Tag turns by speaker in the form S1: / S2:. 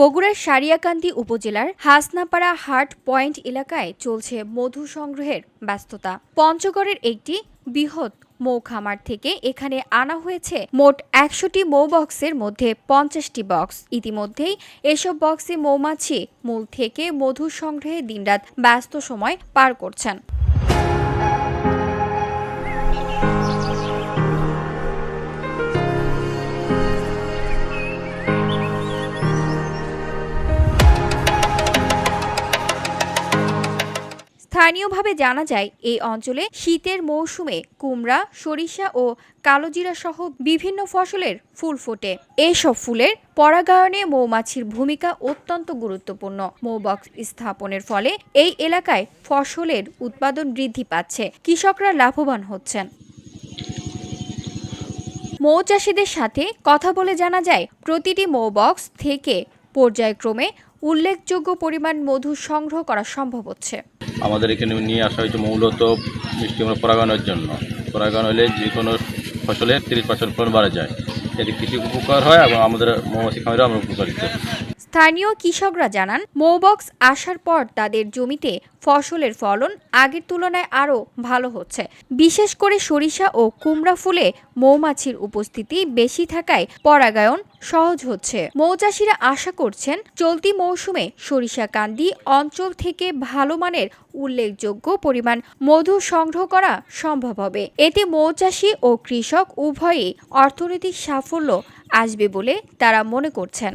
S1: বগুড়ার সারিয়াকান্দি উপজেলার হাসনাপাড়া heart point এলাকায় চলছে মধু সংগ্রহের ব্যস্ততা। পঞ্চগড়ের একটি বৃহৎ মৌ খামার থেকে এখানে আনা হয়েছে মোট একশোটি মৌ বক্সের মধ্যে পঞ্চাশটি বক্স। ইতিমধ্যেই এসব বক্সে মৌমাছি, মূল থেকে মধু সংগ্রহে দিনরাত ব্যস্ত সময় পার করছেন। স্থানীয়ভাবে জানা যায়, এই অঞ্চলে শীতের মৌসুমে কুমড়া, সরিষা ও কালোজিরা সহ বিভিন্ন ফসলের ফুল ফোটে। এইসব ফুলের পরাগায়নে মৌমাছির ভূমিকা অত্যন্ত গুরুত্বপূর্ণ। মৌবক্স স্থাপনের ফলে এই এলাকায় ফসলের উৎপাদন বৃদ্ধি পাচ্ছে। কৃষকরা লাভবান হচ্ছেন। মৌ চাষিদের সাথে কথা বলে জানা যায়, প্রতিটি মৌবক্স থেকে পর্যায়ক্রমে উল্লেখযোগ্য পরিমাণ মধু সংগ্রহ করা সম্ভব হচ্ছে।
S2: আমাদের এখানে নিয়ে আসা হয়েছে মূলত মিষ্টি আমরা পরাগানোর জন্য। পরাগায়ন হলে যে কোনো ফসলের তিরিশ পার্সেন্ট ফলন বাড়া যায়। এতে কৃষি উপকার হয় এবং আমাদের মৌমাছি খামারেও আমরা উপকারিত।
S1: স্থানীয় কৃষকরা জানান, মৌবক্স আসার পর তাদের জমিতে ফসলের ফলন আগের তুলনায় আরও ভালো হচ্ছে। বিশেষ করে সরিষা ও কুমড়া ফুলে মৌমাছির উপস্থিতি বেশি থাকায় পরাগায়ন সহজ হচ্ছে। মৌচাষিরা আশা করছেন, চলতি মৌসুমে সরিষা কান্দি অঞ্চল থেকে ভালো মানের উল্লেখযোগ্য পরিমাণ মধু সংগ্রহ করা সম্ভব হবে। এতে মৌচাষি ও কৃষক উভয়ই অর্থনৈতিক সাফল্য আসবে বলে তারা মনে করছেন।